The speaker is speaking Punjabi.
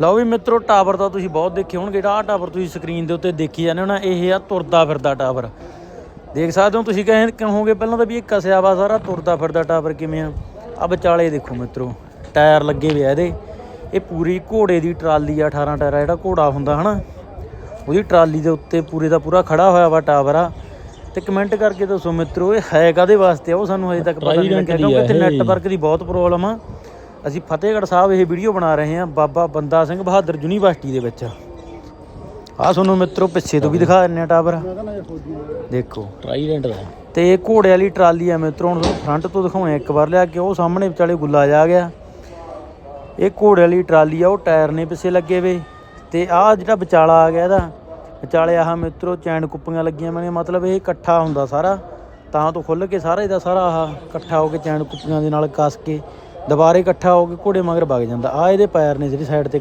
ਲਓ ਵੀ ਮਿੱਤਰੋ ਟਾਵਰ ਤਾਂ ਤੁਸੀਂ ਬਹੁਤ ਦੇਖੇ ਹੋਣਗੇ। ਜਿਹੜਾ ਆਹ ਟਾਵਰ ਤੁਸੀਂ ਸਕਰੀਨ ਦੇ ਉੱਤੇ ਦੇਖੀ ਜਾਂਦੇ ਹੋ ਨਾ ਇਹ ਆ ਤੁਰਦਾ ਫਿਰਦਾ ਟਾਵਰ। ਦੇਖ ਸਕਦੇ ਹੋ ਤੁਸੀਂ ਕਹੇ ਕਹੋਗੇ ਪਹਿਲਾਂ ਤਾਂ ਵੀ ਇਹ ਕਸਿਆ ਵਾ ਸਾਰਾ ਤੁਰਦਾ ਫਿਰਦਾ ਟਾਵਰ ਕਿਵੇਂ ਆ? ਆ ਵਿਚਾਲੇ ਦੇਖੋ ਮਿੱਤਰੋ ਟਾਇਰ ਲੱਗੇ ਵੇ ਆ ਇਹਦੇ। ਇਹ ਪੂਰੀ ਘੋੜੇ ਦੀ ਟਰਾਲੀ ਆ 18 ਟਾਇਰ ਆ ਜਿਹੜਾ ਘੋੜਾ ਹੁੰਦਾ ਹਨਾ। ਉਹਦੀ ਟਰਾਲੀ ਦੇ ਉੱਤੇ ਪੂਰੇ ਦਾ ਪੂਰਾ ਖੜਾ ਹੋਇਆ ਵਾ ਟਾਵਰ ਆ। ਤੇ ਕਮੈਂਟ ਕਰਕੇ ਦੱਸੋ ਮਿੱਤਰੋ ਇਹ ਹੈ ਕਾਦੇ ਵਾਸਤੇ ਆ? ਉਹ ਸਾਨੂੰ ਹਜੇ ਤੱਕ ਪਤਾ ਨਹੀਂ ਲੱਗਿਆ। ਕਿਉਂਕਿ ਇੱਥੇ ਨੈਟਵਰਕ ਦੀ ਬਹੁਤ ਪ੍ਰੋਬਲਮ ਆ। ਅਸੀਂ ਫਤਿਹਗੜ੍ਹ ਸਾਹਿਬ ਇਹ ਵੀਡੀਓ ਬਣਾ ਰਹੇ ਹਾਂ ਬਾਬਾ ਬੰਦਾ ਸਿੰਘ ਬਹਾਦਰ ਯੂਨੀਵਰਸਿਟੀ ਦੇ ਵਿੱਚ। ਆ ਤੁਹਾਨੂੰ ਮਿੱਤਰੋ ਪਿੱਛੇ ਤੋਂ ਵੀ ਦਿਖਾ ਦਿੰਨੇ ਆ ਟਾਵਰ। ਦੇਖੋ। ਟ੍ਰਾਈਡੈਂਟ ਦਾ ਤੇ ਇਹ ਘੋੜੇ ਵਾਲੀ ਟਰਾਲੀ ਆ ਮਿੱਤਰੋ ਹੁਣ ਤੁਹਾਨੂੰ ਫਰੰਟ ਤੋਂ ਦਿਖਾਉਣੇ ਇੱਕ ਵਾਰ ਲਿਆ ਕੇ ਉਹ ਸਾਹਮਣੇ ਵਿਚਾਲੇ ਗੁੱਲਾ ਜਾ ਗਿਆ। ਇਹ ਘੋੜੇ ਵਾਲੀ ਟਰਾਲੀ ਆ ਉਹ ਟਾਇਰ ਨੇ ਪਿੱਛੇ ਲੱਗੇ ਵੇ। ਤੇ ਆਹ ਜਿਹੜਾ ਵਿਚਾਲਾ ਆ ਗਿਆ ਇਹਦਾ ਵਿਚਾਲੇ ਆਹ ਮਿੱਤਰੋ ਚੈਨ ਕੁੱਪੀਆਂ ਲੱਗੀਆਂ ਮੈਨੇ ਮਤਲਬ ਇਹ ਇਕੱਠਾ ਹੁੰਦਾ ਸਾਰਾ। ਤਾਂ ਤੋਂ ਖੁੱਲ ਕੇ ਸਾਰਾ ਇਹਦਾ ਸਾਰਾ ਆਹ ਇਕੱਠਾ ਹੋ ਕੇ ਚੈਨ ਕੁੱਪੀਆਂ ਦੇ ਨਾਲ ਕੱਸ ਕੇ ਦੁਬਾਰੇ ਇਕੱਠਾ ਹੋ ਕੇ ਘੋੜੇ ਮਗਰ ਵਗ ਜਾਂਦਾ। ਆ ਇਹਦੇ ਪੈਰ ਨੇ ਜਿਹੜੀ ਸਾਈਡ ਤੇ